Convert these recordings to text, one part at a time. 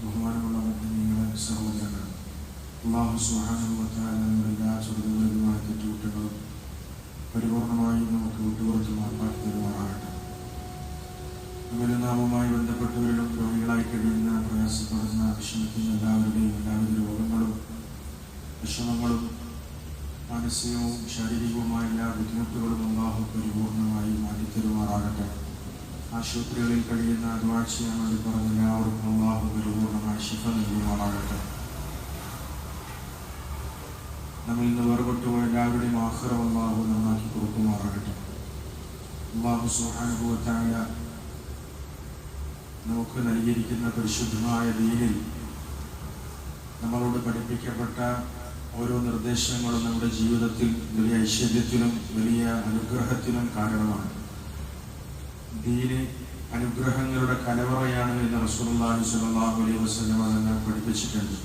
ബഹുമാനമുള്ള നിങ്ങളെ സഹോദരങ്ങൾ അള്ളാഹു എല്ലാ ചെറുതുകളുമായ തെറ്റുകുറ്റങ്ങളും പരിപൂർണമായി നമുക്ക് വിട്ടുപുറത്ത് മാപ്പാക്കി തരുമാറാകട്ടെ. നമ്മിലും നാമുമായി ബന്ധപ്പെട്ടവരിലും രോഗികളായി കഴിയുന്ന പ്രയാസപ്പെടുന്ന വിഷമിക്കുന്ന രോഗങ്ങളും വിഷമങ്ങളും മാനസികവും ശാരീരികവുമായ എല്ലാ ബുദ്ധിമുട്ടുകളും അള്ളാഹു പരിപൂർണമായി മാറ്റിത്തരുമാറാകട്ടെ. ആശുപത്രികളിൽ കഴിയുന്ന അദ്വാഴ്ചയാൻ വേണ്ടി പറഞ്ഞ എല്ലാവർക്കും അള്ളാഹു പരിപൂർണമായി ശിഫ നൽകുമാറാകട്ടെ. നമ്മൾ ഇന്ന് വേർപെട്ടുപോയ എല്ലാവരുടെയും ആഹ്റം അള്ളാഹു നന്നാക്കി കൊടുക്കുമാറാകട്ടെ. അള്ളാഹു സുഹാനുഭവത്തായ നമുക്ക് നൽകിയിരിക്കുന്ന പരിശുദ്ധമായ ദീനിൽ നമ്മളോട് പഠിപ്പിക്കപ്പെട്ട ഓരോ നിർദ്ദേശങ്ങളും നമ്മുടെ ജീവിതത്തിൽ വലിയ ഐശ്വര്യത്തിനും വലിയ അനുഗ്രഹത്തിനും കാരണമാണ്. ദീന് അനുഗ്രഹങ്ങളുടെ കലവറയാണ് എന്ന് റസൂലുള്ളാഹി സ്വല്ലല്ലാഹു അലൈഹി വസല്ലം തങ്ങൾ പഠിപ്പിച്ചിട്ടുണ്ട്.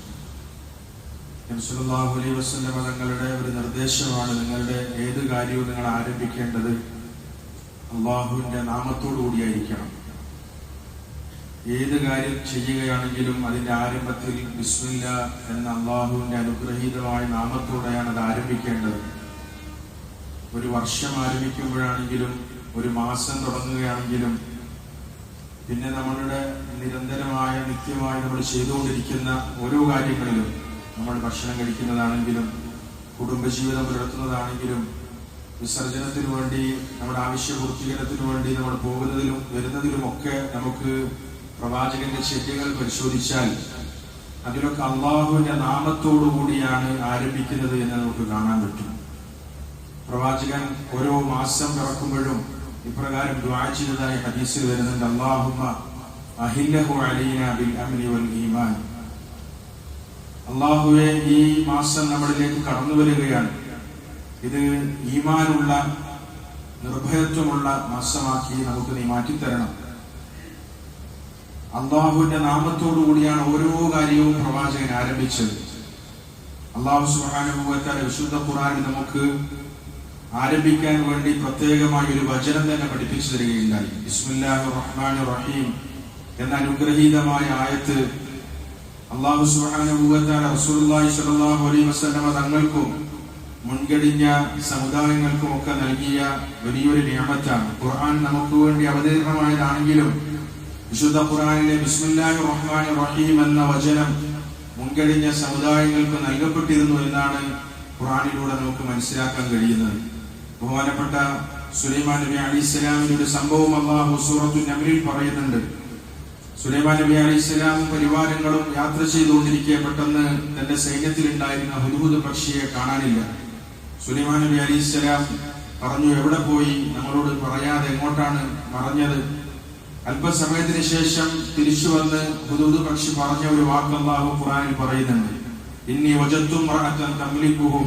നബിസല്ലാഹു അലൈഹി വസല്ലം തങ്ങളുടെ ഒരു നിർദ്ദേശമാണ് നിങ്ങളുടെ ഏത് കാര്യവും നിങ്ങൾ ആരംഭിക്കേണ്ടത് അള്ളാഹുവിന്റെ നാമത്തോടു കൂടിയായിരിക്കണം. ഏത് കാര്യം ചെയ്യുകയാണെങ്കിലും അതിന്റെ ആരംഭത്തിൽ ബിസ്മില്ല എന്ന അള്ളാഹുവിന്റെ അനുഗ്രഹീതമായ നാമത്തോടെയാണ് അത് ആരംഭിക്കേണ്ടത്. ഒരു വർഷം ആരംഭിക്കുമ്പോഴാണെങ്കിലും ഒരു മാസം തുടങ്ങുകയാണെങ്കിലും പിന്നെ നമ്മളുടെ നിരന്തരമായ നിത്യമായി നമ്മൾ ചെയ്തുകൊണ്ടിരിക്കുന്ന ഓരോ കാര്യങ്ങളിലും നമ്മൾ ഭക്ഷണം കഴിക്കുന്നതാണെങ്കിലും കുടുംബജീവിതം പുലർത്തുന്നതാണെങ്കിലും വിസർജനത്തിനു വേണ്ടി നമ്മുടെ ആവശ്യ പൂർത്തീകരണത്തിനു വേണ്ടി നമ്മൾ പോകുന്നതിലും വരുന്നതിലുമൊക്കെ നമുക്ക് പ്രവാചകന്റെ ചെല്ലുകൾ പരിശോധിച്ചാൽ അതിലൊക്കെ അള്ളാഹുവിന്റെ നാമത്തോടു കൂടിയാണ് ആരംഭിക്കുന്നത് എന്ന് നമുക്ക് കാണാൻ പറ്റും. പ്രവാചകൻ ഓരോ മാസം പിറക്കുമ്പോഴും ഇപ്രകാരം ദ്വാ ചെയ്തതായി ഹദീസിൽ വരുന്നുണ്ട്. അള്ളാഹുമ അഹില്ലഹു അലീന ബിൽ അംനി വൽ ഈമാൻ. അള്ളാഹുവെ ഈ മാസം നമ്മളിലേക്ക് കടന്നു വരികയാണ്. ഇത് ഈമാനുള്ള നിർഭയത്വമുള്ള മാസമാക്കി നമുക്ക് നീ മാറ്റിത്തരണം. അള്ളാഹുവിന്റെ നാമത്തോടു കൂടിയാണ് ഓരോ കാര്യവും പ്രവാചകൻ ആരംഭിച്ചത്. അള്ളാഹു സുഹാനുഭവത്താൽ വിശുദ്ധ ഖുറാനിൽ നമുക്ക് ആരംഭിക്കാൻ വേണ്ടി പ്രത്യേകമായി ഒരു വചനം തന്നെ പഠിപ്പിച്ചു തരികയുണ്ടായി. ഇസ്മുല്ലാഹു റഹ്മാൻ റഹീം എന്ന അനുഗ്രഹീതമായ ആയത്ത് അള്ളാഹു തആല റസൂലുള്ളാഹി സ്വല്ലല്ലാഹു അലൈഹി വസല്ലമ തങ്ങൾക്കും മുൻകടിഞ്ഞ സമുദായങ്ങൾക്കും ഒക്കെ നൽകിയ വലിയൊരു നിയമത്താണ്. ഖുർആൻ നമുക്ക് വേണ്ടി അവതീർണമായതാണെങ്കിലും വിശുദ്ധ ഖുർആനിലെ ബിസ്മില്ലാഹിർ റഹ്മാൻ റഹീം എന്ന വചനം മുൻകടിഞ്ഞ സമുദായങ്ങൾക്ക് നൽകപ്പെട്ടിരുന്നു എന്നാണ് ഖുർആനിലൂടെ നമുക്ക് മനസ്സിലാക്കാൻ കഴിയുന്നത്. ബഹുമാനപ്പെട്ട സുലൈമാൻ നബി അലി ഇസ്ലാമിന്റെ ഒരു സംഭവം അള്ളാഹു സൂറത്തു നബിൽ പറയുന്നുണ്ട്. സുലൈമാൻ നബി അലി ഇസ്ലാമും പരിവാരങ്ങളും യാത്ര ചെയ്തുകൊണ്ടിരിക്കെ പെട്ടെന്ന് തന്റെ സൈന്യത്തിലുണ്ടായിരുന്ന ഹുദുഹുദ് പക്ഷിയെ കാണാനില്ല. സുലൈമാൻ നബി അലി ഇസ്ലാം പറഞ്ഞു എവിടെ പോയി? നമ്മളോട് പറയാതെ എങ്ങോട്ടാണ് മറഞ്ഞത്? അല്പസമയത്തിന് ശേഷം തിരിച്ചു വന്ന് ഹുദൂദ് പക്ഷി പറഞ്ഞ ഒരു വാക്ക് അള്ളാഹു ഖുറാനിൽ പറയുന്നുണ്ട്. ഇനി വജത്തും തമ്മിലിക്കുഹും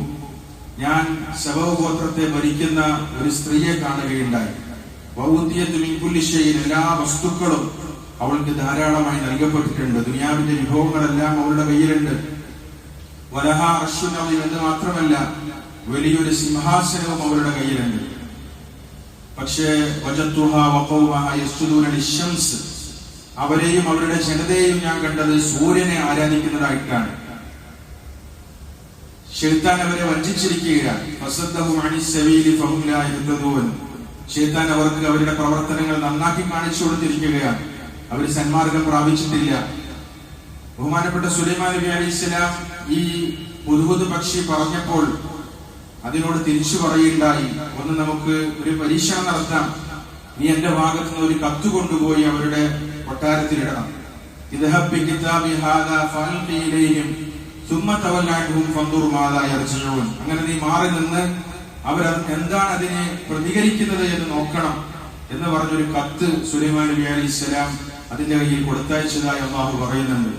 ഞാൻ ശവഗോത്രത്തെ ഗോത്രത്തെ ഭരിക്കുന്ന ഒരു സ്ത്രീയെ കാണുകയുണ്ടായി. വൗദ്യത്ത് മിൻകുല്ലിശയിൽ എല്ലാ വസ്തുക്കളും അവൾക്ക് ധാരാളമായി നൽകപ്പെട്ടിട്ടുണ്ട്. ദുനിയാവിന്റെ വിഭവങ്ങളെല്ലാം അവളുടെ കയ്യിലുണ്ട്. വലഹ അർഷുനവി എന്ന് മാത്രമല്ല വലിയൊരു സിംഹാസനവും അവരുടെ കയ്യിലുണ്ട്. പക്ഷേ അവരെയും അവരുടെ ജനതയെയും ഞാൻ കണ്ടത് സൂര്യനെ ആരാധിക്കുന്നതായിട്ടാണ്. ഷെയ്ത്താൻ അവരെ വഞ്ചിച്ചിരിക്കുകയാണ്. ഷെയ്ത്താൻ അവർക്ക് അവരുടെ പ്രവർത്തനങ്ങൾ നന്നാക്കി കാണിച്ചു കൊടുത്തിരിക്കുകയാണ്. അവർ സന്മാർഗം പ്രാപിച്ചിട്ടില്ല. ബഹുമാനപ്പെട്ട സുലൈമാൻ നബി അലി ഇസ്ലാം ഈ പുതുപുതു പക്ഷി പറഞ്ഞപ്പോൾ അതിനോട് തിരിച്ചു പറയുണ്ടായി ഒന്ന് നമുക്ക് ഒരു പരീക്ഷണം നടത്താം. നീ എന്റെ ഭാഗത്ത് നിന്ന് ഒരു കത്ത് കൊണ്ടുപോയി അവരുടെ കൊട്ടാരത്തിലിടണം. അങ്ങനെ നീ മാറി നിന്ന് അവർ എന്താണ് അതിനെ പ്രതികരിക്കുന്നത് എന്ന് നോക്കണം എന്ന് പറഞ്ഞൊരു കത്ത് സുലൈമാൻ നബി അലി ഇസ്ലാം അതിന്റെ കയ്യിൽ കൊടുത്തയച്ചതായി അള്ളാഹു പറയുന്നുണ്ട്.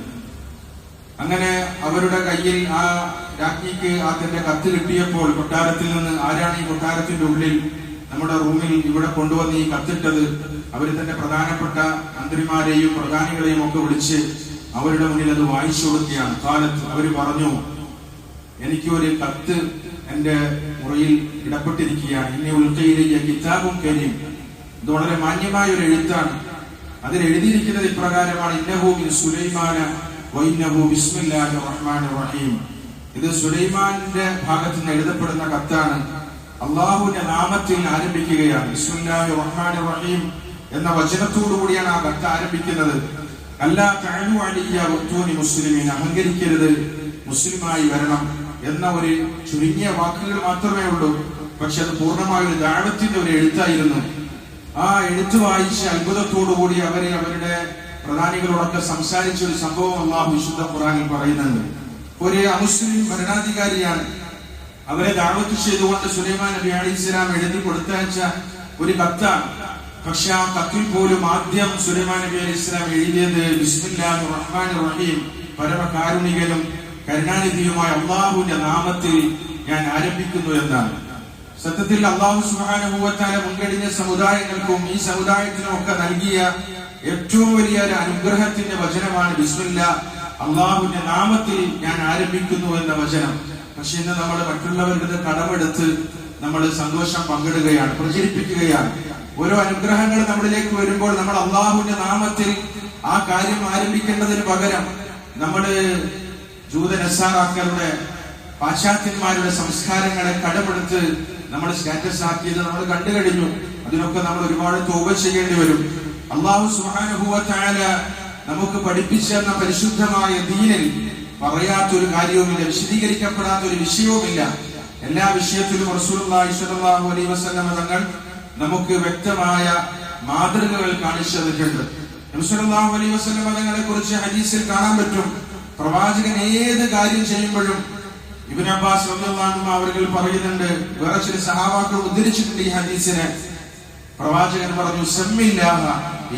അങ്ങനെ അവരുടെ കയ്യിൽ ആ രാജ്ഞിക്ക് ആ തന്റെ കത്ത് കിട്ടിയപ്പോൾ കൊട്ടാരത്തിൽ നിന്ന് ആരാണ് ഈ കൊട്ടാരത്തിന്റെ ഉള്ളിൽ നമ്മുടെ റൂമിൽ ഇവിടെ കൊണ്ടുവന്ന് ഈ കത്തിട്ടത്? അവർ തന്റെ പ്രധാനപ്പെട്ട മന്ത്രിമാരെയും പ്രധാനികളെയും ഒക്കെ വിളിച്ച് അവരുടെ മുന്നിൽ അത് വായിച്ചു കൊടുക്കുകയാണ്. കാലത്ത് അവർ പറഞ്ഞു എനിക്ക് ഒരു കത്ത് എന്റെ മുറിയിൽ ഇടപെട്ടിരിക്കുകയാണ് ഇനി ഉൾക്കയിലേക്ക് കിതാബും കരിയും ഇത് വളരെ മാന്യമായ ഒരു എഴുത്താണ്. അതിൽ എഴുതിയിരിക്കുന്നത് ഇപ്രകാരമാണ് ഇന്നഹൂമിൻ സുലൈമാന വൈന്നഹു ബിസ്മില്ലാഹിർ റഹ്മാൻ റഹീം. ഇത് സുലൈമാന്റെ ഭാഗത്ത് നിന്ന് എഴുതപ്പെടുന്ന കത്താണ്. അള്ളാഹുവിന്റെ നാമത്തിൽ ആരംഭിക്കുകയാണ് ബിസ്മില്ലാഹിർ റഹ്മാൻ റഹീം എന്ന വചനത്തോടു കൂടിയാണ് ആ കത്ത് ആരംഭിക്കുന്നത്. അല്ലാ മുസ്ലിമീൻ അഹങ്കരിക്കരുത് മുസ്ലിമായി വരണം എന്ന ഒരു ചുരുങ്ങിയ വാക്കുകൾ മാത്രമേ ഉള്ളൂ. പക്ഷെ അത് പൂർണമായ ഒരു ദാഴത്തിന്റെ ഒരു എഴുത്തായിരുന്നു. ആ എഴുത്ത് വായിച്ച് അത്ഭുതത്തോടുകൂടി അവരെ അവരുടെ പ്രധാനികളോടൊക്കെ സംസാരിച്ച ഒരു സംഭവം അള്ളാഹു വിശുദ്ധ ഖുറാനിൽ പറയുന്നുണ്ട്. ഒരു അമുസ്ലിം ഭരണാധികാരിയാണ്. അവരെ ദാവത്ത് ചെയ്തുകൊണ്ട് സുലൈമാൻ നബി അലി ഇസ്ലാം എഴുതി കൊടുത്തയച്ച ഒരു കത്താണ്. പക്ഷെ ആ കത്തിൽ പോലും ആദ്യം സുലൈമാൻ നബി അലി ഇസ്ലാം എഴുതിയത് ബിസ്മില്ലാഹി റഹ്മാൻ റഹീം. പരമകാരുണികനും കരുണാനിധിയുമായ അള്ളാഹുവിന്റെ നാമത്തിൽ ഞാൻ ആരംഭിക്കുന്നു എന്നാണ്. സത്യത്തിൽ അള്ളാഹു സുഹാനുഭവത്താല മുൻകഴിഞ്ഞ സമുദായങ്ങൾക്കും ഈ സമുദായത്തിനും ഒക്കെ നൽകിയ ഏറ്റവും വലിയ ഒരു അനുഗ്രഹത്തിന്റെ വചനമാണ് ബിസ്മില്ല. അള്ളാഹുവിന്റെ നാമത്തിൽ ഞാൻ ആരംഭിക്കുന്നു എന്ന വചനം. പക്ഷെ ഇന്ന് നമ്മൾ മറ്റുള്ളവരുടെ കടമെടുത്ത് നമ്മൾ സന്തോഷം പങ്കിടുകയാണ് പ്രചരിപ്പിക്കുകയാണ്. ഓരോ അനുഗ്രഹങ്ങൾ നമ്മളിലേക്ക് വരുമ്പോൾ നമ്മൾ അള്ളാഹുവിന്റെ നാമത്തിൽ ആ കാര്യം ആരംഭിക്കേണ്ടതിന് പകരം നമ്മൾ ജൂതനസാറാക്കളുടെ പാശ്ചാത്യന്മാരുടെ സംസ്കാരങ്ങളെ കടമെടുത്ത് നമ്മൾ സ്റ്റാറ്റസ് ആക്കിയത് നമ്മൾ കണ്ടു കഴിഞ്ഞു. അതിനൊക്കെ നമ്മൾ ഒരുപാട് തോപ ചെയ്യേണ്ടി വരും. അള്ളാഹു സുഹാനുഭൂവത്തായ നമുക്ക് പഠിപ്പിച്ചു തന്ന പരിശുദ്ധമായ ദീനിൽ പറയാത്തൊരു കാര്യവുമില്ല വിശദീകരിക്കപ്പെടാത്ത ഒരു വിഷയവുമില്ല. എല്ലാ വിഷയത്തിലും സ്വല്ലല്ലാഹു അലൈഹി വസല്ലം തങ്ങൾ നമുക്ക് വ്യക്തമായ മാതൃകകൾ കാണിച്ചു തന്നിട്ടുണ്ട് നബി സല്ലല്ലാഹു അലൈഹി വസല്ലം തങ്ങളെ കുറിച്ച് ഹദീസിൽ കാണാൻ പറ്റും. പ്രവാചകൻ ഏത് കാര്യം ചെയ്യുമ്പോഴും ഇബിൻ അബ്ബാസ് അവർ പറയുന്നുണ്ട് വേറെ ചില സഹാബാക്കൾ ഉദ്ധരിച്ചിട്ടുണ്ട് ഈ ഹദീസിനെ. പ്രവാചകൻ പറഞ്ഞു സെമ്മില്ലാഹ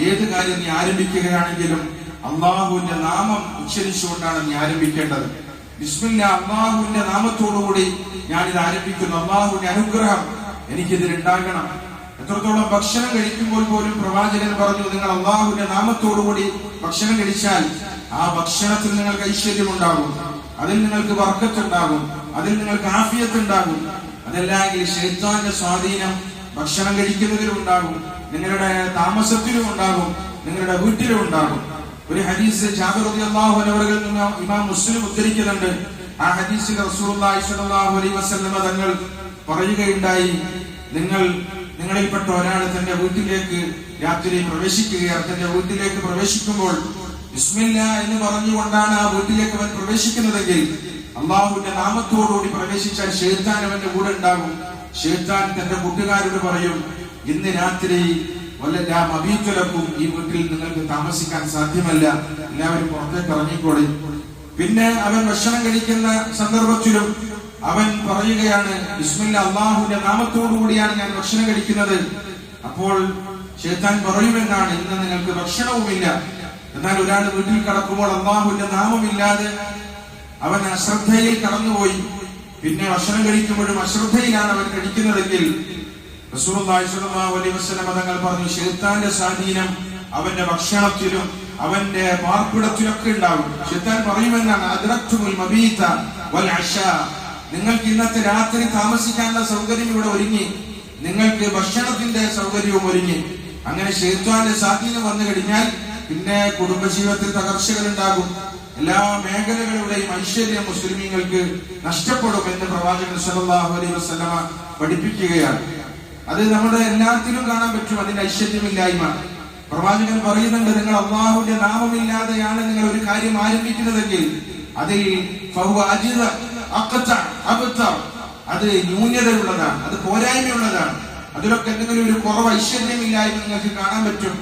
ഏത് കാര്യം നീ ആരംഭിക്കുകയാണെങ്കിലും അള്ളാഹുവിന്റെ നാമം ഉച്ചരിച്ചുകൊണ്ടാണ് നീ ആരംഭിക്കേണ്ടത്. ബിസ്മില്ല അള്ളാഹുവിന്റെ നാമത്തോടുകൂടി ഇത് ആരംഭിക്കുന്നു. അള്ളാഹുവിന്റെ അനുഗ്രഹം എനിക്കിതിൽ ഉണ്ടാകണം. എത്രത്തോളം ഭക്ഷണം കഴിക്കുമ്പോൾ പോലും പ്രവാചകൻ പറഞ്ഞു നിങ്ങൾ അള്ളാഹുവിന്റെ നാമത്തോടുകൂടി ഭക്ഷണം കഴിച്ചാൽ ആ ഭക്ഷണത്തിൽ നിങ്ങൾക്ക് ഐശ്വര്യം ഉണ്ടാകും അതിൽ നിങ്ങൾക്ക് വർക്കത്തുണ്ടാകും. അതിൽ നിങ്ങൾക്ക് ആഫിയത്ത് ഉണ്ടാകും അതല്ലെങ്കിൽ ഷെയ്ത്താന്റെ സ്വാധീനം ഭക്ഷണം കഴിക്കുന്നതിലും ഉണ്ടാകും. നിങ്ങളുടെ താമസത്തിലും ഉണ്ടാകും. നിങ്ങളുടെ വീട്ടിലും ഉണ്ടാകും. ഒരു ഹദീസ് അവരിൽ നിന്ന് ഇമാം മുസ്ലിം ഉദ്ധരിക്കുന്നുണ്ട്. ആ ഹദീസിൽ സ്വല്ലല്ലാഹു അലൈഹി വസല്ലമ തങ്ങൾ പറയുകയുണ്ടായി നിങ്ങൾ നിങ്ങളിൽപ്പെട്ട ഒരാൾ തന്റെ വീട്ടിലേക്ക് രാത്രി പ്രവേശിക്കുകയാണ്. തന്റെ വീട്ടിലേക്ക് പ്രവേശിക്കുമ്പോൾ ബിസ്മില്ല എന്ന് പറഞ്ഞുകൊണ്ടാണ് ആ വീട്ടിലേക്ക് അവൻ പ്രവേശിക്കുന്നതെങ്കിൽ അള്ളാഹുവിന്റെ നാമത്തോടുകൂടി പ്രവേശിച്ചാൽ ഷെയ്ത്താൻ അവന്റെ കൂടെ ഉണ്ടാകും. ഷെയ്ത്താൻ തന്റെ കൂട്ടുകാരോട് പറയും ഇന്ന് രാത്രി വല്ലല്ലാം അഭീത്തുലക്കും ഈ വീട്ടിൽ നിങ്ങൾക്ക് താമസിക്കാൻ സാധ്യമല്ല. എല്ലാവരും പുറത്തേക്ക് ഇറങ്ങിക്കോളി. പിന്നെ അവൻ ഭക്ഷണം കഴിക്കുന്ന സന്ദർഭത്തിലും അവൻ പറയുകയാണ് ബിസ്മില്ല അള്ളാഹുവിന്റെ നാമത്തോടുകൂടിയാണ് ഞാൻ ഭക്ഷണം കഴിക്കുന്നത്. അപ്പോൾ ചേത്താൻ പറയുമെന്നാണ് ഇന്ന് നിങ്ങൾക്ക് ഭക്ഷണവുമില്ല. എന്നാൽ ഒരാൾ വീട്ടിൽ കടക്കുമ്പോൾ അള്ളാഹുവിന്റെ നാമമില്ലാതെ അവൻ അശ്രദ്ധയിൽ കടന്നുപോയി. പിന്നെ ഭക്ഷണം കഴിക്കുമ്പോഴും അശ്രദ്ധയിലാണ് അവൻ കഴിക്കുന്നതെങ്കിൽ തങ്ങൾ പറഞ്ഞു ഷെയ്ത്താന്റെ സ്വാധീനം അവന്റെ ഭക്ഷണത്തിലും അവന്റെ പാർപ്പിടത്തിലൊക്കെ ഉണ്ടാവും ഷെയ്ത്താൻ പറയുമെന്നാണ് നിങ്ങൾക്ക് ഇന്നത്തെ രാത്രി താമസിക്കാനുള്ള സൗകര്യം ഇവിടെ ഒരുങ്ങി നിങ്ങൾക്ക് ഭക്ഷണത്തിന്റെ സൗകര്യവും ഒരുങ്ങി. അങ്ങനെ ശേത്വാന്റെ സ്വാധീനം വന്നു കഴിഞ്ഞാൽ പിന്നെ കുടുംബജീവിതത്തിൽ തകർച്ചകൾ ഉണ്ടാകും എല്ലാ മേഖലകളുടെയും ഐശ്വര്യം മുസ്ലിമീങ്ങൾക്ക് നഷ്ടപ്പെടും എന്ന് പ്രവാചകൻ സല്ലല്ലാഹു അലൈഹി വസല്ലമ പഠിപ്പിക്കുകയാണ്. അത് നമ്മുടെ എല്ലാത്തിലും കാണാൻ പറ്റും അതിന്റെ ഐശ്വര്യമില്ലായ്മ. പ്രവാചകൻ പറയുന്നുണ്ട് നിങ്ങൾ അള്ളാഹുവിന്റെ നാമമില്ലാതെയാണ് നിങ്ങൾ ഒരു കാര്യം ആരംഭിക്കുന്നതെങ്കിൽ അതിൽ അബദ്ധം. അത് ന്യൂനതയുള്ളതാണ് അത് പോരായ്മയുള്ളതാണ്. അതിലൊക്കെ എന്തെങ്കിലും ഒരു കുറവ് ഐശ്വര്യമില്ലായ്മ നിങ്ങൾക്ക് കാണാൻ പറ്റും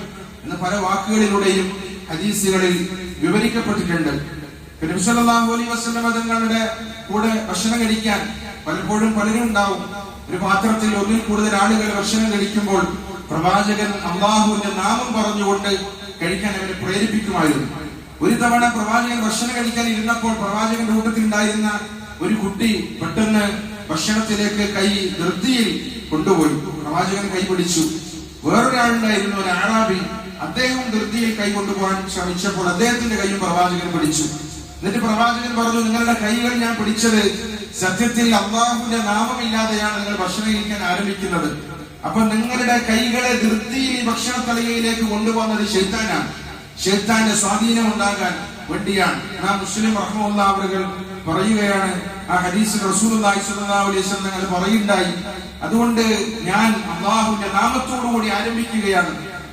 എന്ന് പല വാക്കുകളിലൂടെയും ഹദീസുകളിൽ വിവരിക്കപ്പെട്ടിട്ടുണ്ട്. പിന്നെ നബി സല്ലല്ലാഹു അലൈഹി വസല്ലം തങ്ങളുടെ കൂടെ ഭക്ഷണം കഴിക്കാൻ പലപ്പോഴും പലരും ഉണ്ടാവും. ഒരു പാത്രത്തിൽ ഒന്നിൽ കൂടുതൽ ആളുകൾ ഭക്ഷണം കഴിക്കുമ്പോൾ പ്രവാചകൻ അള്ളാഹുവിന്റെ നാമം പറഞ്ഞുകൊണ്ട് കഴിക്കാൻ അവരെ പ്രേരിപ്പിക്കുമായിരുന്നു. ഒരു തവണ പ്രവാചകൻ ഭക്ഷണം കഴിക്കാൻ ഇരുന്നപ്പോൾ പ്രവാചകന്റെ കൂട്ടത്തിൽ ഉണ്ടായിരുന്ന ഒരു കുട്ടി പെട്ടെന്ന് ഭക്ഷണത്തിലേക്ക് കൈ നിർത്തിയിൽ കൊണ്ടുപോയി. പ്രവാചകൻ കൈ പിടിച്ചു. വേറൊരാളുണ്ടായിരുന്നു ഒരു ആറാബി അദ്ദേഹം ധൃതിയിൽ കൈ കൊണ്ടുപോകാൻ ശ്രമിച്ചപ്പോൾ അദ്ദേഹത്തിന്റെ കൈയും പ്രവാചകൻ പിടിച്ചു. എന്നിട്ട് പ്രവാചകൻ പറഞ്ഞു നിങ്ങളുടെ കൈകൾ ഞാൻ പിടിച്ചത് സത്യത്തിൽ അള്ളാഹുവിന്റെ നാമമില്ലാതെയാണ് നിങ്ങൾ ഭക്ഷണം കഴിക്കാൻ ആരംഭിക്കുന്നത്. അപ്പൊ നിങ്ങളുടെ കൈകളെ ധൃതിയിൽ ഈ ഭക്ഷണത്തലകയിലേക്ക് കൊണ്ടുപോകുന്നത് ഷെയ്ത്താനാണ് ഷെയ്ത്താന്റെ സ്വാധീനം ഉണ്ടാകാൻ വേണ്ടിയാണ്. നാം മുസ്ലിം റഹ്മുള്ള അവരുകൾ പറയുകയാണ്. ആ ഹദീസിൽ റസൂലുള്ളാഹി സ്വല്ലല്ലാഹു അലൈഹി വസല്ലം തങ്ങൾ പറയുണ്ടായി അതുകൊണ്ട് ഞാൻ അള്ളാഹുവിന്റെ നാമത്തോടു കൂടി ആരംഭിക്കുകയാണ്.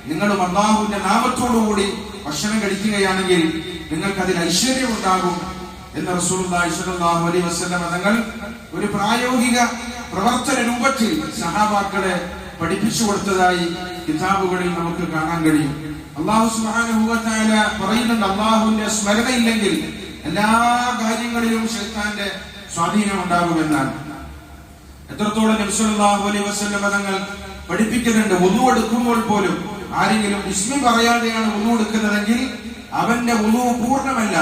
നിങ്ങളും അള്ളാഹുവിന്റെ നാമത്തോടു കൂടി ഭക്ഷണം കഴിക്കുകയാണെങ്കിൽ നിങ്ങൾക്ക് അതിൽ ഐശ്വര്യം ഉണ്ടാകും എന്ന് റസൂലുള്ളാഹി സ്വല്ലല്ലാഹു അലൈഹി വസല്ലം തങ്ങൾ ഒരു പ്രായോഗിക പ്രവർത്തന രൂപത്തിൽ സഹാബാക്കളെ പഠിപ്പിച്ചു കൊടുത്തതായി കിതാബുകളിൽ നമുക്ക് കാണാൻ കഴിയും. അള്ളാഹു സുബ്ഹാനഹു പറയുന്നുണ്ട് അള്ളാഹുവിന്റെ സ്മരണയില്ലെങ്കിൽ എല്ലാ കാര്യങ്ങളിലും ശൈത്താന്റെ സ്വാധീനം ഉണ്ടാകുമെന്നാണ്. എത്രത്തോളം നബി അലൈഹി വസല്ലം തങ്ങൾ പഠിപ്പിക്കുന്നുണ്ട് ഒന്നു എടുക്കുമ്പോൾ പോലും ആരെങ്കിലും ഇസ്മി പറയാതെയാണ് ഒന്നു എടുക്കുന്നതെങ്കിൽ അവന്റെ ഉളു പൂർണമല്ല.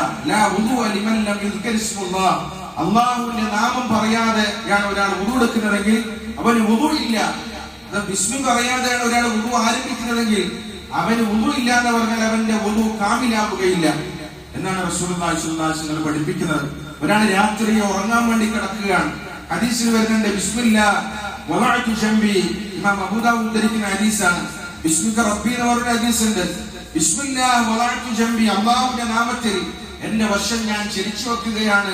അള്ളാഹുവിന്റെ നാമം പറയാതെയാണ് ഒരാൾ ഉളു എടുക്കുന്നതെങ്കിൽ അവന് ഉളു ഇല്ല. വിഷ്ണു പറയാതെയാണ് ഒരാൾ ഉളു ആരംഭിക്കുന്നതെങ്കിൽ അവന് ഉളു ഇല്ല എന്ന് പറഞ്ഞാൽ അവന്റെ ഉളു കാമിലാവുകയില്ല. എന്നാണ് റസൂൽ പഠിപ്പിക്കുന്നത്. ഒരാൾ രാത്രി ഉറങ്ങാൻ വേണ്ടി കിടക്കുകയാണ്. ഹദീസിൽ വരുന്നുണ്ട് ബിസ്മില്ല ഇമാം അബൂദാവൂദ് ഉദ്ധരിക്കുന്ന ഹദീസാണ്. ബിസ്മിക റബ്ബി എന്ന് പറഞ്ഞ ഹദീസ് ഉണ്ട് ബിസ്മില്ല അല്ലാഹുവിന്റെ നാമത്തിൽ എന്റെ വശം ഞാൻ ചിരിച്ചു വെക്കുകയാണ്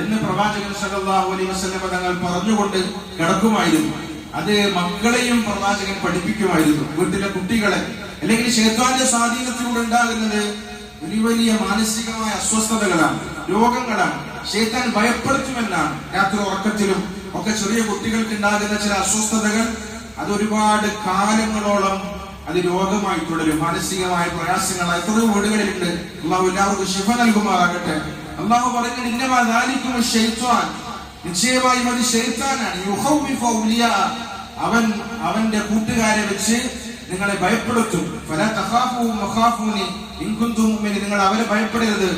എന്ന് പ്രവാചകൻ സല്ലല്ലാഹു അലൈഹി വസല്ലം തങ്ങൾ പറഞ്ഞുകൊണ്ട് കിടക്കുമായിരുന്നു. അത് മക്കളെയും പ്രവാചകൻ പഠിപ്പിക്കുമായിരുന്നു. വീട്ടിലെ കുട്ടികളെ അല്ലെങ്കിൽ ക്ഷേത്രാന്റെ സ്വാധീനത്തിലൂടെ ഉണ്ടാകുന്നത് വലിയ വലിയ മാനസികമായ അസ്വസ്ഥതകളാണ് രോഗങ്ങളാണ് ശൈത്താൻ ഭയപ്പെടുത്തുമെന്നാണ് രാത്രി ഉറക്കത്തിലും ഒക്കെ ചെറിയ കുട്ടികൾക്ക് ഉണ്ടാകുന്ന ചില അസ്വസ്ഥതകൾ. അത് ഒരുപാട് കാലങ്ങളോളം അത് രോഗമായി തുടരും. മാനസികമായ പ്രയാസങ്ങൾ എത്ര വീടുകളിലുണ്ട്. അള്ളാഹു എല്ലാവർക്കും ശിഫ നൽകുമാറാകട്ടെ. അള്ളാഹു പറഞ്ഞു ഇന്നമാലിക്കും ഷെയ്ത്വാൻ നിശ്ചയമായും അത് ഷെയ്ത്താനാണ്. അവൻ അവന്റെ കൂട്ടുകാരെ വെച്ച് നിങ്ങളെ ഭയപ്പെടുത്തും. നിങ്ങൾ അവരെ ഭയപ്പെടരുത്.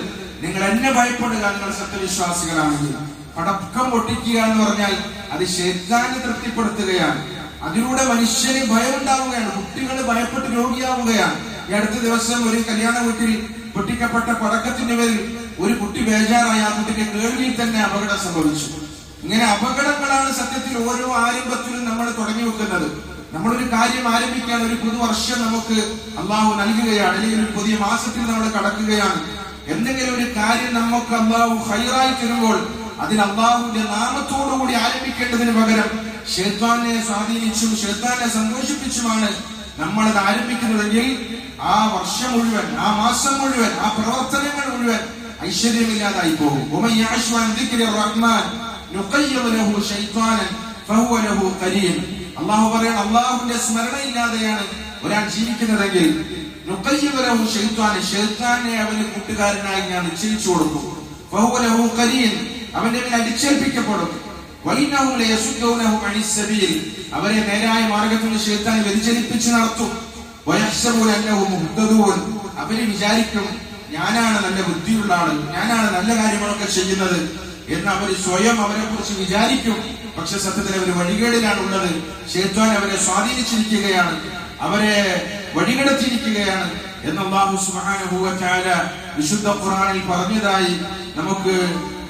നിങ്ങൾ എന്നെ ഭയപ്പെടുക നിങ്ങൾ സത്യവിശ്വാസികളാണെങ്കിൽ. പടക്കം പൊട്ടിക്കുക എന്ന് പറഞ്ഞാൽ അത് ശേഖാനെ തൃപ്തിപ്പെടുത്തുകയാണ്. അതിലൂടെ മനുഷ്യന് ഭയം ഉണ്ടാവുകയാണ് കുട്ടികൾ ഭയപ്പെട്ട് രോഗിയാവുകയാണ്. ഈ അടുത്ത ദിവസം ഒരു കല്യാണ വീട്ടിൽ പൊട്ടിക്കപ്പെട്ട പടക്കത്തിന്റെ പേരിൽ ഒരു കുട്ടി ബേജാറായി. ആ കുട്ടിക്ക് കേൾവിയിൽ തന്നെ അപകടം സംഭവിച്ചു. ഇങ്ങനെ അപകടങ്ങളാണ് സത്യത്തിൽ ഓരോ ആരംഭത്തിലും നമ്മൾ തുടങ്ങി വെക്കുന്നത്. നമ്മളൊരു കാര്യം ആരംഭിക്കാൻ ഒരു പുതുവർഷം നമുക്ക് അള്ളാഹു നൽകുകയാണ് അല്ലെങ്കിൽ ഒരു പുതിയ മാസത്തിൽ നമ്മൾ കടക്കുകയാണ്. എന്തെങ്കിലും ഒരു കാര്യം നമുക്ക് അള്ളാഹു ഹൈറായി തരുമ്പോൾ അതിന് അള്ളാഹുവിന്റെ നാമത്തോടുകൂടി ആരംഭിക്കേണ്ടതിന് പകരം ഷെയ്ത്താനെ സ്വാധീനിച്ചും ഷെയ്ത്താനെ സന്തോഷിപ്പിച്ചുമാണ് നമ്മളത് ആരംഭിക്കുന്നതെങ്കിൽ ആ വർഷം മുഴുവൻ ആ മാസം മുഴുവൻ ആ പ്രവർത്തനങ്ങൾ മുഴുവൻ ഐശ്വര്യമില്ലാതായി പോകും. റഹ്മാൻ ഫഹുവ ലഹു അള്ളാഹു പറയണം അള്ളാഹുവിന്റെ സ്മരണയില്ലാതെയാണ് ഒരാൾ ജീവിക്കുന്നതെങ്കിൽ നുക്കയ്യപരവും ഷെയ്ത്താനെ ഷെയ്ത്താനെ അവന് കൂട്ടുകാരനായി ഞാൻ നിശ്ചയിച്ചു കൊടുക്കും. ബഹുബലവും കരിയൻ അവന്റെ മേൽ അടിച്ചേൽപ്പിക്കപ്പെടും. അവരെ നേരായ മാർഗത്തിൽ ഷെയ്ത്താൻ വ്യതിചലിപ്പിച്ച് നടത്തും. അവർ വിചാരിക്കും ഞാനാണ് നല്ല ബുദ്ധിയുള്ള ആൾ ഞാനാണ് നല്ല കാര്യങ്ങളൊക്കെ ചെയ്യുന്നത് എന്ന് അവർ സ്വയം അവരെ കുറിച്ച് വിചാരിക്കും. പക്ഷെ സത്യത്തിൽ അവർ വഴികേടിലാണ് ഉള്ളത്. ഷേത്വാൻ അവരെ സ്വാധീനിച്ചിരിക്കുകയാണ്. അവരെ വഴികടത്തിയിരിക്കുകയാണ്. എന്ന് അള്ളാഹു തആല വിശുദ്ധ ഖുറാനിൽ പറഞ്ഞതായി നമുക്ക്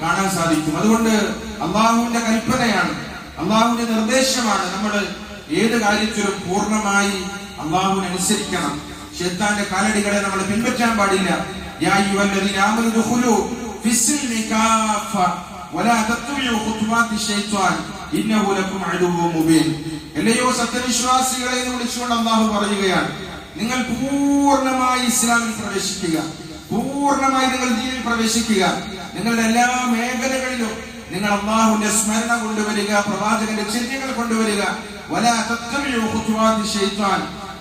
കാണാൻ സാധിക്കും. അതുകൊണ്ട് അള്ളാഹുവിന്റെ കൽപ്പനയാണ് അള്ളാഹുവിന്റെ നിർദ്ദേശമാണ് നമ്മൾ ഏത് കാര്യത്തിലും പൂർണമായി അള്ളാഹുവിനെ അനുസരിക്കണം. ഷെയ്ത്താന്റെ കാലടികളെ നമ്മൾ പിൻപറ്റാൻ പാടില്ല. യാ تتبعوا خطوات ദുഖുലു ഫിസ്സിൽമി കാഫ വലാ തത്തബിഉ ഖുതുവാത്തി ശൈത്വാൻ ഇന്നഹു ലക്കും അദുവ്വുൻ മുബീൻ. എല്ലയോ സത്യവിശ്വാസികളെ എന്ന് വിളിച്ചുകൊണ്ട് അള്ളാഹു പറയുകയാണ്. നിങ്ങൾ പൂർണമായി ഇസ്ലാമിൽ പ്രവേശിക്കുക. പൂർണമായി നിങ്ങൾ ദീനിൽ പ്രവേശിക്കുക. നിങ്ങളുടെ എല്ലാ മേഖലകളിലും നിങ്ങൾ അള്ളാഹുവിന്റെ സ്മരണ കൊണ്ടുവരിക പ്രവാചകന്റെ ചിഹ്നങ്ങൾ കൊണ്ടുവരിക. വല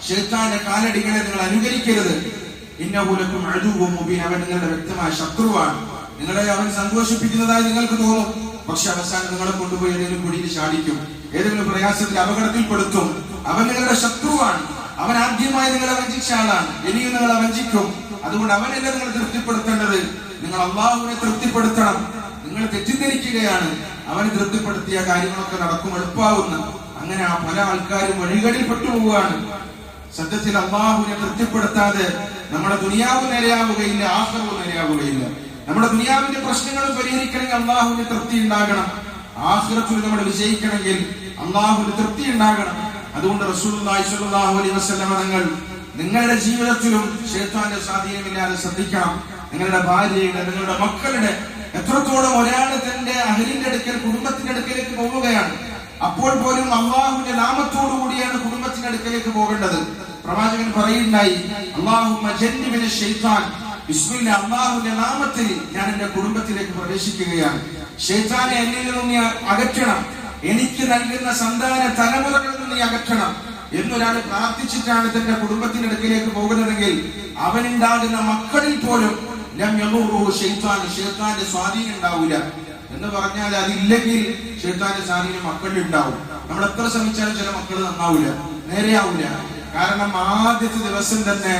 ഷെയ്ത്താന്റെ കാലടികളെ നിങ്ങൾ അനുകരിക്കരുത്. ഇന്നഹുലക്കും അഴുവും മുബീൻ. അവൻ നിങ്ങളുടെ വ്യക്തമായ ശത്രുവാണ്. നിങ്ങളെ അവൻ സന്തോഷിപ്പിക്കുന്നതായി നിങ്ങൾക്ക് തോന്നും. പക്ഷെ അവസാനം നിങ്ങളെ കൊണ്ടുപോയി ഏതെങ്കിലും കുടിയിൽ ചാടിക്കും ഏതെങ്കിലും പ്രയാസത്തിൽ അപകടത്തിൽപ്പെടുത്തും അവൻ നിങ്ങളുടെ ശത്രുവാണ്. അവൻ ആദ്യമായി നിങ്ങളെ വഞ്ചിച്ച ആളാണ്. ഇനിയും നിങ്ങളെ വഞ്ചിക്കും. അതുകൊണ്ട് അവനല്ല നിങ്ങൾ തൃപ്തിപ്പെടുത്തേണ്ടത്? നിങ്ങൾ അള്ളാഹുവിനെ തൃപ്തിപ്പെടുത്തണം. നിങ്ങൾ തെറ്റിദ്ധരിക്കുകയാണ്. അവനെ തൃപ്തിപ്പെടുത്തിയ കാര്യങ്ങളൊക്കെ നടക്കും എളുപ്പാവുന്ന അങ്ങനെ ആ പല ആൾക്കാരും വഴികളിൽ പെട്ടുപോവുകയാണ്. സത്യത്തിൽ അള്ളാഹുവിനെ തൃപ്തിപ്പെടുത്താതെ നമ്മുടെ ദുനിയാവ് നിലയാവുകയില്ല ആഹ്റവും നേരെയാവുകയില്ല നമ്മുടെ ദുനിയാവിന്റെ പ്രശ്നങ്ങൾ പരിഹരിക്കണമെങ്കിൽ അള്ളാഹുവിന്റെ തൃപ്തി ഉണ്ടാകണം. ആഹ്റത്തിൽ നമ്മൾ വിജയിക്കണമെങ്കിൽ അള്ളാഹുവിന്റെ തൃപ്തി ഉണ്ടാകണം. അതുകൊണ്ട് റസൂലുള്ളാഹി സ്വല്ലല്ലാഹു അലൈഹി വസല്ലം തങ്ങൾ നിങ്ങളുടെ ജീവിതത്തിലും ക്ഷേത്രാന്റെ സ്വാധീനമില്ലാതെ ശ്രദ്ധിക്കണം. നിങ്ങളുടെ ഭാര്യയുടെ നിങ്ങളുടെ മക്കളുടെ എത്രത്തോളം ഒരാൾ തന്റെ അഹലിന്റെ അടുക്കൽ കുടുംബത്തിന്റെ അടുക്കലേക്ക് പോവുകയാണ് അപ്പോൾ പോലും അള്ളാഹുവിന്റെ നാമത്തോടു കൂടിയാണ് കുടുംബത്തിന്റെ അടുക്കലേക്ക് പോകേണ്ടത്. പ്രവാചകൻ പറയുണ്ടായി അള്ളാഹു ബിസ്മില്ല അള്ളാഹുവിന്റെ നാമത്തിൽ ഞാൻ എന്റെ കുടുംബത്തിലേക്ക് പ്രവേശിക്കുകയാണ്. ഷെയ്ത്താനെ എന്നിൽ നിന്നും അകറ്റണം. എനിക്ക് നൽകുന്ന സന്താന തലമുറകളിൽ നിന്ന് അകറ്റണം എന്നൊരാൾ പ്രാർത്ഥിച്ചിട്ടാണ് തന്റെ കുടുംബത്തിന്റെ അടുക്കിലേക്ക് പോകുന്നതെങ്കിൽ അവനുണ്ടാകുന്ന മക്കളിൽ പോലും ഷെയ്ത്താന്റെ സ്വാധീനം ഉണ്ടാവില്ല എന്ന് പറഞ്ഞാൽ അതില്ലെങ്കിൽ ഷെയ്ത്താന്റെ സ്വാധീനം മക്കളിൽ ഉണ്ടാവും. നമ്മൾ എത്ര ശ്രമിച്ചാലും ചില മക്കൾ നന്നാവില്ല നേരെയാവില്ല കാരണം ആദ്യത്തെ ദിവസം തന്നെ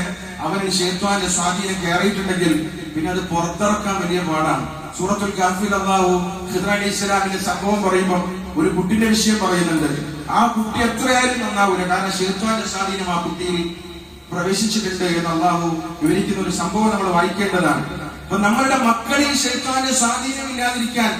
അവന് ഷേത്വാന്റെ സ്വാധീനം കയറിയിട്ടുണ്ടെങ്കിൽ പിന്നെ അത് പുറത്തിറക്കാൻ വലിയ പാടാണ്. സൂറത്തുൽ കാഫിൽ അള്ളാഹു ഖിദ്ര ഇസ്ലാമിന്റെ സംഭവം പറയുമ്പോൾ ഒരു കുട്ടിന്റെ വിഷയം പറയുന്നുണ്ട്. ആ കുട്ടി എത്രയായാലും നന്നാവൂല. കാരണം ഷേത്വാന്റെ സ്വാധീനം ആ കുട്ടിയിൽ പ്രവേശിച്ചിട്ടുണ്ട് എന്ന് അള്ളാഹു വിവരിക്കുന്ന ഒരു സംഭവം നമ്മൾ വായിക്കേണ്ടതാണ്. അപ്പൊ നമ്മളുടെ മക്കളിൽ ഷെയ്ത്താന്റെ സ്വാധീനം ഇല്ലാതിരിക്കാൻ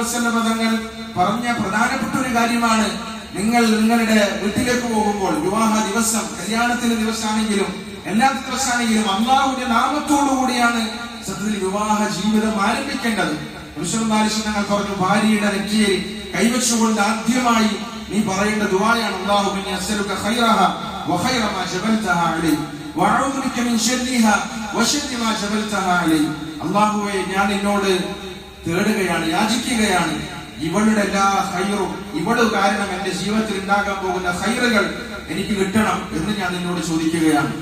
വസല്ലം തങ്ങൾ പറഞ്ഞ പ്രധാനപ്പെട്ട ഒരു കാര്യമാണ്. നിങ്ങൾ നിങ്ങളുടെ വീട്ടിലേക്ക് പോകുമ്പോൾ വിവാഹ ദിവസം കല്യാണത്തിന്റെ ദിവസമാണെങ്കിലും എല്ലാ ദിവസമാണെങ്കിലും അള്ളാഹുവിന്റെ നാമത്തോടു കൂടിയാണ് സത്യത്തിൽ വിവാഹ ജീവിതം ആരംഭിക്കേണ്ടത്. ഞങ്ങൾ പറഞ്ഞു ഭാര്യയുടെ നെറ്റിയെ കൈവച്ചുകൊണ്ട് ആദ്യമായി നീ പറയേണ്ട ദുആയാണ് അല്ലാഹുമ്മ അസ്അലുക ഖൈറഹ ജബൽതഹ മിൻ മാ ജബൽതഹ അലൈ. അല്ലാഹുവേ ഞാൻ നിന്നോട് തേടുകയാണ് യാചിക്കുകയാണ്. ഇവളുടെ എല്ലാ ഹൈറും ഇവൾ കാരണം എന്റെ ജീവിതത്തിൽ ഉണ്ടാകാൻ പോകുന്ന ഹൈറുകൾ എനിക്ക് കിട്ടണം എന്ന് ഞാൻ നിന്നോട് ചോദിക്കുകയാണ്.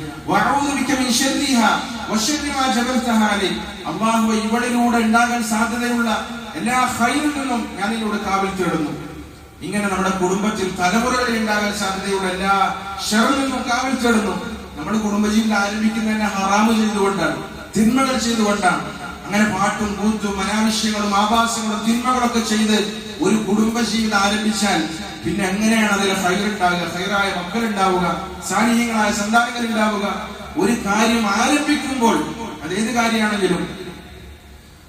അല്ലാഹുവേ ഇവളിലൂടെ ഉണ്ടാകാൻ സാധ്യതയുള്ള എല്ലാ ഹൈറിൽ നിന്നും ഞാൻ നിന്നോട് കാവൽ തേടുന്നു. ഇങ്ങനെ നമ്മുടെ കുടുംബത്തിൽ തലമുറകളിൽ ഉണ്ടാകാൻ സാധ്യതയുള്ള എല്ലാ ഷെറിൽ നിന്നും കാവൽ തേടുന്നു. നമ്മുടെ കുടുംബജീവിതം ആരംഭിക്കുന്നതന്നെ ഹറാമ് ചെയ്തുകൊണ്ടാണ് തിന്മകൾ ചെയ്തുകൊണ്ടാണ്. അങ്ങനെ പാട്ടും കൂത്തും അനാവശ്യങ്ങളും ആഭാസങ്ങളും തിന്മകളൊക്കെ ചെയ്ത് ഒരു കുടുംബജീവിതം ആരംഭിച്ചാൽ പിന്നെ എങ്ങനെയാണ് അതിൽ ഫൈറുണ്ടാകുക? ഫൈറായ മക്കളുണ്ടാവുക സാന്നിധ്യങ്ങളായ സന്താനങ്ങൾ ഉണ്ടാവുക ഒരു കാര്യം ആരംഭിക്കുമ്പോൾ അത് ഏത് കാര്യമാണെങ്കിലും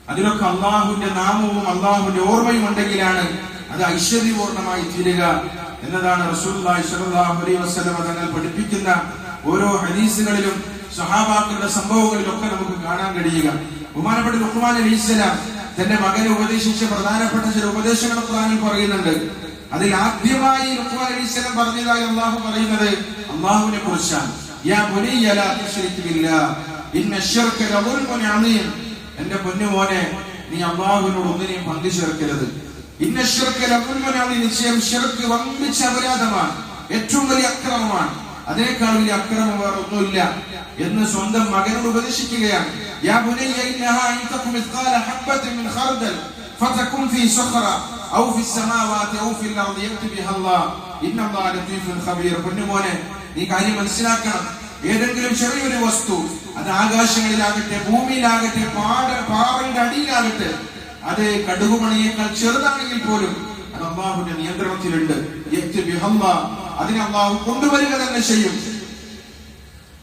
അതിലൊക്കെ അള്ളാഹുവിന്റെ നാമവും അള്ളാഹുവിന്റെ ഓർമ്മയും ഉണ്ടെങ്കിലാണ് അത് ഐശ്വര്യപൂർണമായി തീരുക എന്നതാണ് തങ്ങൾ പഠിപ്പിക്കുന്ന ഓരോ ഹദീസുകളിലും സഹാബാക്കളുടെ സംഭവങ്ങളിലൊക്കെ നമുക്ക് കാണാൻ കഴിയുക. ബഹുമാനപ്പെട്ട ലുക്മാൻ അലി ഇസ്ലാം തന്റെ മകനെ ഉപദേശിച്ച പ്രധാനപ്പെട്ട ചില ഉപദേശങ്ങൾ ഖുറാനിൽ പറയുന്നുണ്ട്. അതിൽ ആദ്യമായി ലുക്മാൻ അലി ഇസ്ലാം പറഞ്ഞതായി അള്ളാഹു പറയുന്നത് അള്ളാഹുവിനെ കുറിച്ചാണ്. യാ പൊന്നു മോനെ എന്റെ നീ അള്ളാഹുവിനോട് ഒന്നിനെയും പങ്കു ചേർക്കരുത്. ഇന്ന നിശ്ചയം വമ്പിച്ച അപരാധമാണ്. ഏറ്റവും വലിയ അക്രമമാണ്. അതിനേക്കാൾ വലിയ അക്രമം വേറെ ഒന്നുമില്ല എന്ന് സ്വന്തം മകനോട് ഉപദേശിക്കുകയാണ്. പൊന്നുമോനെ നീ കാര്യം മനസ്സിലാക്കണം. ഏതെങ്കിലും ചെറിയൊരു വസ്തു അത് ആകാശങ്ങളിലാകട്ടെ ഭൂമിയിലാകട്ടെ പാട പാറയുടെ അടിയിലാകട്ടെ അത് കടുകുമണിയേക്കാൾ ചെറുതാണെങ്കിൽ പോലും അത് അള്ളാഹുവിന്റെ നിയന്ത്രണത്തിലുണ്ട്. അതിനെ അള്ളാഹു കൊണ്ടുവരിക തന്നെ ചെയ്യും.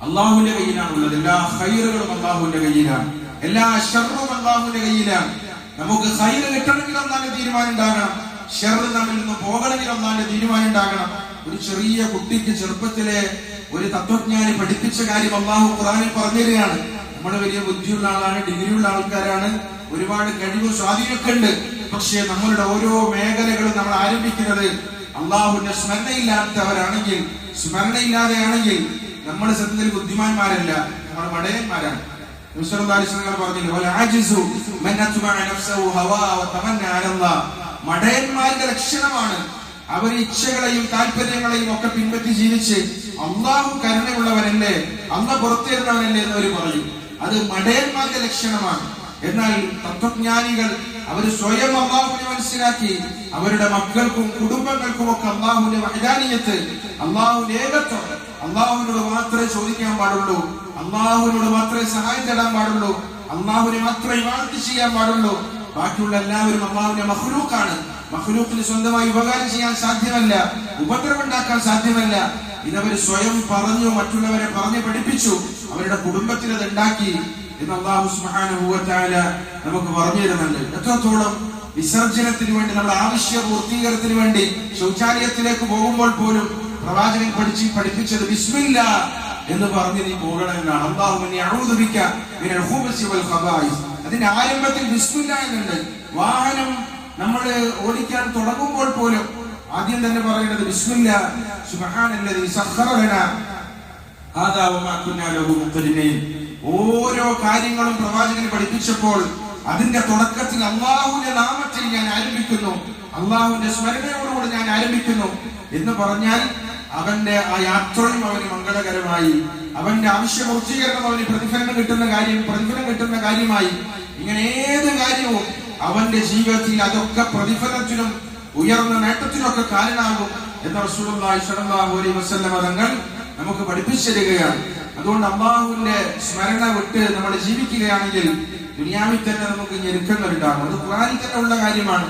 അള്ളാഹുവിന്റെ കയ്യിലാണുള്ളത്. എല്ലാ ഹൈറുകളും അള്ളാഹുവിന്റെ കയ്യിലാണ്. എല്ലാ ഷർറും അള്ളാഹുവിന്റെ കയ്യിലാണ്. നമുക്ക് ഹൈറ് കിട്ടണമെങ്കിൽ അള്ളാന്റെ തീരുമാനം ഉണ്ടാകണം ഷെറ് നമ്മിൽ നിന്ന് പോകണമെങ്കിൽ അള്ളാന്റെ തീരുമാനം ഉണ്ടാകണം ഒരു ചെറിയ കുട്ടിക്ക് ചെറുപ്പത്തിലെ ഒരു തത്വജ്ഞാനി പഠിപ്പിച്ച കാര്യം അള്ളാഹു ഖുറാനിൽ പറഞ്ഞു തരികയാണ് നമ്മൾ വലിയ ബുദ്ധിയുള്ള ആളാണ് ഡിഗ്രിയുള്ള ആൾക്കാരാണ്. ഒരുപാട് കഴിവും സ്വാധീനമൊക്കെ ഉണ്ട് പക്ഷേ നമ്മളുടെ ഓരോ മേഖലകളും നമ്മൾ ആരംഭിക്കുന്നത് അള്ളാഹുവിന്റെ സ്മരണയില്ലാത്തവരാണെങ്കിൽ സ്മരണയില്ലാതെയാണെങ്കിൽ നമ്മൾ സത്യത്തിൽ ബുദ്ധിമാന്മാരല്ല നമ്മൾ മടയന്മാരാണ്. മടയന്മാരുടെ ലക്ഷണമാണ് അവർ ഇച്ഛകളെയും താല്പര്യങ്ങളെയും ഒക്കെ പിൻപറ്റി ജീവിച്ച് അള്ളാഹു കരുണയുള്ളവനല്ലേ അന്ന് പുറത്തേരുന്നവരല്ലേ അവർ പറയും. അത് മടയന്മാരുടെ ലക്ഷണമാണ്. എന്നാൽ തത്വജ്ഞാനികൾ അവർ സ്വയം അള്ളാഹുവിനെ മനസ്സിലാക്കി അവരുടെ മക്കൾക്കും കുടുംബങ്ങൾക്കും ഒക്കെ അള്ളാഹുവിന്റെ വഹദാനിയത്ത് അള്ളാഹുവിന്റെ ഏകത്വം അള്ളാഹുവിനോട് മാത്രമേ ചോദിക്കാൻ പാടുള്ളൂ അള്ളാഹുവിനോട് മാത്രമേ സഹായം തേടാൻ പാടുള്ളൂ അള്ളാഹുവിനെ മാത്രമേ വാർത്തി ചെയ്യാൻ പാടുള്ളൂ. ബാക്കിയുള്ള എല്ലാവരും അള്ളാഹുവിന്റെ മഹ്ലൂക്കാണ് മഹ്ലൂക്കിന് സ്വന്തമായി ഉപകാരം ചെയ്യാൻ സാധ്യമല്ല ഉപദ്രവമുണ്ടാക്കാൻ സാധ്യമല്ല. ഇതവർ സ്വയം പറഞ്ഞു മറ്റുള്ളവരെ പറഞ്ഞു പഠിപ്പിച്ചു അവരുടെ കുടുംബത്തിൽ അത് ഉണ്ടാക്കി എന്ന് അള്ളാഹു തആല നമുക്ക് പറഞ്ഞു തരുന്നുണ്ട്. എത്രത്തോളം വിസർജനത്തിന് വേണ്ടി നമ്മുടെ ആവശ്യ പൂർത്തീകരണത്തിന് വേണ്ടി ശൗചാലയത്തിലേക്ക് പോകുമ്പോൾ പോലും പ്രവാചകൻ പഠിച്ച് പഠിപ്പിച്ചത് വിസ്മില്ല എന്ന് പറഞ്ഞ് നീ പോകണമെന്നാണ്. അഴുതുപിക്ക അതിന്റെ ആരംഭത്തിൽ വിസ്മില്ല എന്നുണ്ട്. വാഹനം നമ്മൾ ഓടിക്കാൻ തുടങ്ങുമ്പോൾ പോലും ആദ്യം തന്നെ പറയുന്നത് വിസ്മില്ല സുബ്ഹാനല്ലദീ സഖറ ലനാ ഹാദാ ഓരോ കാര്യങ്ങളും പ്രവാചകൻ പഠിപ്പിച്ചപ്പോൾ അതിന്റെ തുടക്കത്തിൽ അള്ളാഹുവിന്റെ നാമത്തിൽ ഞാൻ ആരംഭിക്കുന്നു. അള്ളാഹുവിന്റെ സ്മരണയോടുകൂടി ഞാൻ ആരംഭിക്കുന്നു. എന്ന് പറഞ്ഞാൽ അവന്റെ ആ യാത്രയും അവന് മംഗളകരമായി. അവന്റെ ആവശ്യ പൂർത്തീകരണം അവന് പ്രതിഫലനം കിട്ടുന്ന കാര്യം പ്രതിഫലം കിട്ടുന്ന കാര്യമായി. ഇങ്ങനെ ഏത് കാര്യവും അവന്റെ ജീവിതത്തിൽ അതൊക്കെ പ്രതിഫലത്തിനും ഉയർന്ന നേട്ടത്തിനൊക്കെ കാരണമാകും. എന്ന റസൂലുള്ളാഹി സ്വല്ലല്ലാഹു അലൈഹി വസല്ലം തങ്ങൾ നമുക്ക് പഠിപ്പിച്ചു തരികയാണ് അതുകൊണ്ട് അള്ളാഹുവിന്റെ സ്മരണ വിട്ട് നമ്മൾ ജീവിക്കുകയാണെങ്കിൽ ദുനിയാവിൽ തന്നെ നമുക്ക് ഞെരുക്കങ്ങൾ ഉണ്ടാകും. അത് ഖുറാനിൽ തന്നെ ഉള്ള കാര്യമാണ്.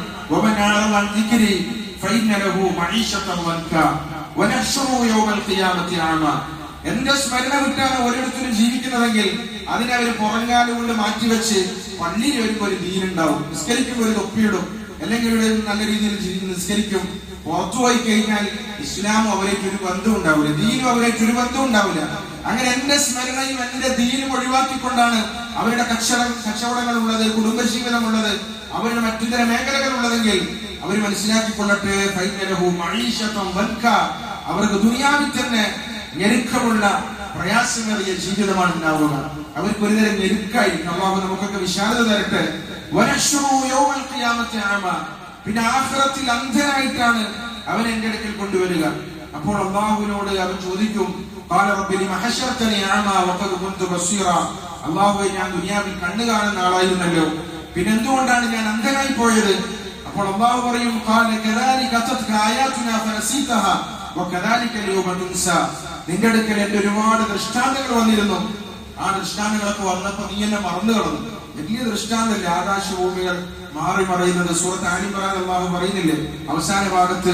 എന്റെ സ്മരണ വിട്ടാണ് ഓരോരുത്തരും ജീവിക്കുന്നതെങ്കിൽ അതിനെ അവർ പുറങ്കാലുകൊണ്ട് മാറ്റിവെച്ച് പള്ളിയിൽ വരുമ്പോൾ ഒരു ദീനുണ്ടാവും. നിസ്കരിക്കുമ്പോൾ ഒരു തൊപ്പിയിടും. അല്ലെങ്കിൽ ഇവിടെ നല്ല രീതിയിൽ നിസ്കരിക്കും. പുറത്തുപോയി കഴിഞ്ഞാൽ ഇസ്ലാമും അവരെ ഒരു ബന്ധം ഉണ്ടാവില്ല ദീനും അവരെ ചുരു ബന്ധം ഉണ്ടാവില്ല അങ്ങനെ എന്റെ സ്മരണയും എന്റെ ദീനും ഒഴിവാക്കിക്കൊണ്ടാണ് അവരുടെ കച്ചവട കച്ചവടങ്ങൾ ഉള്ളത് കുടുംബജീവിതം ഉള്ളത് അവരുടെ മറ്റിതര മേഖലകൾ ഉള്ളതെങ്കിൽ അവർ മനസ്സിലാക്കിക്കൊള്ളട്ടെ അവർക്ക് ദുനിയാവിൽ തന്നെ ഞെരുക്കമുള്ള പ്രയാസമേറിയ ജീവിതമാണ് ഉണ്ടാവുക. അവർക്ക് ഒരുതരം ഞെരുക്കായിരിക്കും അള്ളാഹു നമുക്കൊക്കെ വിശാലത തരട്ടെ. പിന്നെ ആഖിറത്തിൽ അന്ധനായിട്ടാണ് അവൻ എന്റെ അടുക്കൽ കൊണ്ടുവരിക. അപ്പോൾ അള്ളാഹുവിനോട് അവൻ ചോദിക്കും قال رب لم حشرتني أعمى وقد كنت بصيرا അള്ളാഹുവെ ഞാൻ ദുനിയാവിൽ കണ്ണു കാണുന്ന ആളായിരുന്നല്ലോ പിന്നെ എന്തുകൊണ്ടാണ് ഞാൻ അന്ധനായി പോയത് അപ്പോൾ അള്ളാഹു പറയും قال كذلك أتتك آياتنا فنسيتها وكذلك اليوم تنسى നിന്റെ അടുക്കൽ എന്റെ ഒരുപാട് ദൃഷ്ടാന്തങ്ങൾ വന്നിരുന്നു ആ ദൃഷ്ടാന്തങ്ങളൊക്കെ വന്നപ്പോ നീ എന്നെ മറന്നു കളഞ്ഞു വലിയ ദൃഷ്ടാന്തല്ലേ ആകാശഭൂമികൾ മാറി മറയുന്നത് സൂറത്ത് ആനിമറാൻ അള്ളാഹു പറയുന്നില്ലേ അവസാന ഭാഗത്ത്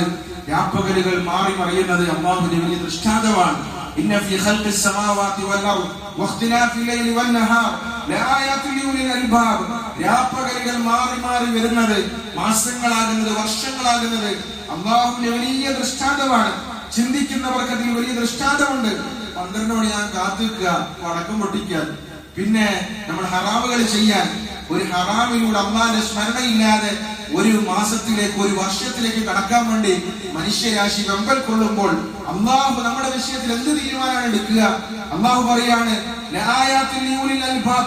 രാപ്പകലുകൾ മാറി മറയുന്നത് അള്ളാഹുവിന്റെ വലിയ ദൃഷ്ടാന്തമാണ് ഇന്ന ഫി ഖൽഖി السماوات والارض واختلاف الليل والنهار لآيات لأولي الألباب രാപ്പകലുകൾ മാറി മാറി വരുന്നത് മാസങ്ങളാകുന്നത് വർഷങ്ങളാകുന്നത് അള്ളാഹുവിന്റെ വലിയ ദൃഷ്ടാന്തമാണ് ചിന്തിക്കുന്നവർക്ക് അതിൽ വലിയ ദൃഷ്ടാന്തമുണ്ട് പന്ത്രണ്ട് മണി ഞാൻ കാത്തിക്കുക വടക്കം പൊട്ടിക്കാൻ പിന്നെ നമ്മൾ ഹറാമുകൾ ചെയ്യാൻ ഒരു ഹറാമിലൂടെ അള്ളാന്റെ സ്മരണയില്ലാതെ ഒരു മാസത്തിലേക്ക് ഒരു വർഷത്തിലേക്ക് കടക്കാൻ വേണ്ടി മനുഷ്യരാശി വെമ്പൽ കൊള്ളുമ്പോൾ അള്ളാഹു നമ്മുടെ വിഷയത്തിൽ എന്ത് തീരുമാനമാണ് എടുക്കുക? അള്ളാഹു പറയാണ്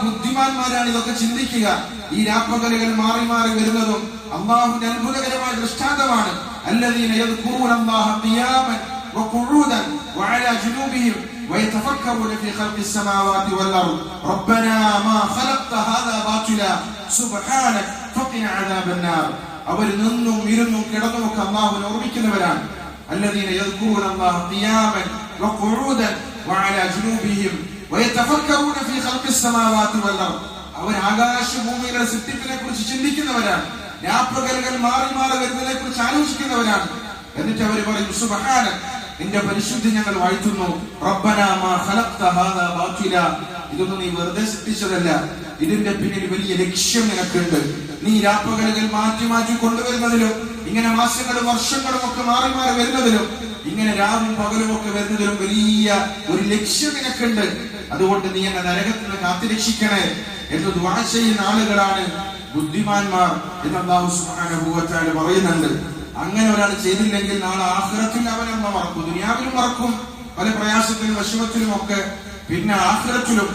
ബുദ്ധിമാന്മാരാണ് ഇതൊക്കെ ചിന്തിക്കുക. ഈ രാപ്പകലുകൾ മാറി മാറി വരുന്നതും അള്ളാഹുവിന്റെ അത്ഭുതകരമായ ദൃഷ്ടാന്തമാണ്. അല്ലതീന وقعودا وعلى جنوبهم ويتفكرون في خلق السماوات والارض ربنا ما خلقت هذا باطلا سبحانك فقنا عذاب النار അവർ നിന്നും ഇരുന്നും കിടന്നുമൊക്കെ അള്ളാഹുവിനെ ഓർമ്മിക്കുന്നവരാണ് الذين يذكرون الله قياما وقعودا وعلى جنوبهم ويتفكرون في خلق السماوات والارض അവർ ആകാശഭൂമിയുടെ സൃഷ്ടിപ്പിനെ കുറിച്ച് ചിന്തിക്കുന്നവരാണ് രാപ്പകലുകൾ മാറി മാറി വരുന്നതിനെ കുറിച്ച് ആലോചിക്കുന്നവരാണ് എന്നിട്ട് അവർ പറയും സുബഹാന നിന്റെ പരിശുദ്ധി ഞങ്ങൾ വായിക്കുന്നു മാ ഹാദാ ഇതൊന്നും നീ വെറുതെ സൃഷ്ടിച്ചതല്ല. ഇതിന്റെ പിന്നിൽ വലിയ ലക്ഷ്യം നിനക്കുണ്ട്. നീ രാപ്പകലുകൾ മാറ്റി മാറ്റി കൊണ്ടുവരുന്നതിലും ഇങ്ങനെ മാസങ്ങളും വർഷങ്ങളും ഒക്കെ മാറി മാറി വരുന്നതിലും ഇങ്ങനെ രാവും പകലും ഒക്കെ വരുന്നതിലും വലിയ ഒരു ലക്ഷ്യം നിനക്കുണ്ട്. അതുകൊണ്ട് നീ എന്നെ നരകത്തിൽ നിന്ന് കാത്തിരക്ഷിക്കണേ എന്ന് ദ്വാശ ചെയ്യുന്ന ആളുകളാണ് ബുദ്ധിമാന്മാർ എന്ന് പറയുന്നുണ്ട്. അങ്ങനെ ഒരാൾ ചെയ്തില്ലെങ്കിൽ നാളെ ആഹ്റത്തിൽ അവനെന്ന മറക്കും. ദുനിയാവിലും മറക്കും. പല പ്രയാസത്തിലും വിഷമത്തിലും ഒക്കെ. പിന്നെ ആഹ്റത്തിലും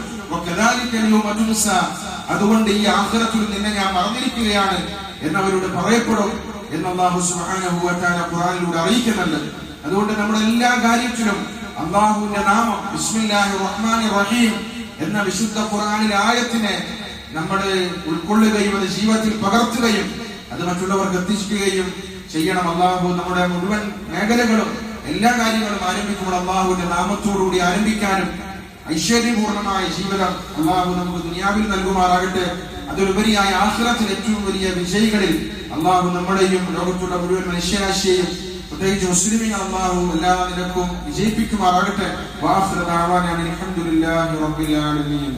അതുകൊണ്ട് ഈ ആഹ്റത്തിൽ നിന്നെ ഞാൻ മറന്നിരിക്കുകയാണ് എന്നവരോട് പറയപ്പെടും എന്നാഹു സുബാനഹുവാല ഖുറാനിലൂടെ അറിയിക്കുന്നുണ്ട്. അതുകൊണ്ട് നമ്മുടെ എല്ലാ കാര്യത്തിലും അള്ളാഹുവിന്റെ നാമം ബിസ്മില്ലാഹി റഹ്മാൻ റഹീം എന്ന വിശുദ്ധ ഖുറാനിൽ ആയത്തിനെ നമ്മൾ ഉൾക്കൊള്ളുകയും അത് ജീവിതത്തിൽ പകർത്തുകയും അത് മറ്റുള്ളവർക്ക് എത്തിക്കുകയും ചെയ്യണം. അള്ളാഹു നമ്മുടെ മുഴുവൻ മേഖലകളും എല്ലാ കാര്യങ്ങളും ആരംഭിക്കുമ്പോൾ അള്ളാഹുവിന്റെ നാമത്തോടുകൂടി ആരംഭിക്കാനും ഐശ്വര്യപൂർണമായ ജീവിതം അള്ളാഹു നമുക്ക് ദുനിയാവിൽ നൽകുമാറാകട്ടെ. അതിലുപരിയായ ആഹ്ലത്തിൽ ഏറ്റവും വലിയ വിജയികളിൽ അള്ളാഹു നമ്മുടെയും ലോകത്തുള്ള മുഴുവൻ മനുഷ്യരാശിയെയും പ്രത്യേകിച്ച് മുസ്ലിമിനെ അള്ളാഹു എല്ലാ നിരക്കും വിജയിപ്പിക്കുമാറാകട്ടെ. വാഹ്ലാവാനാണ് അൽഹംദുലില്ലാഹി റബ്ബിൽ ആലമീൻ.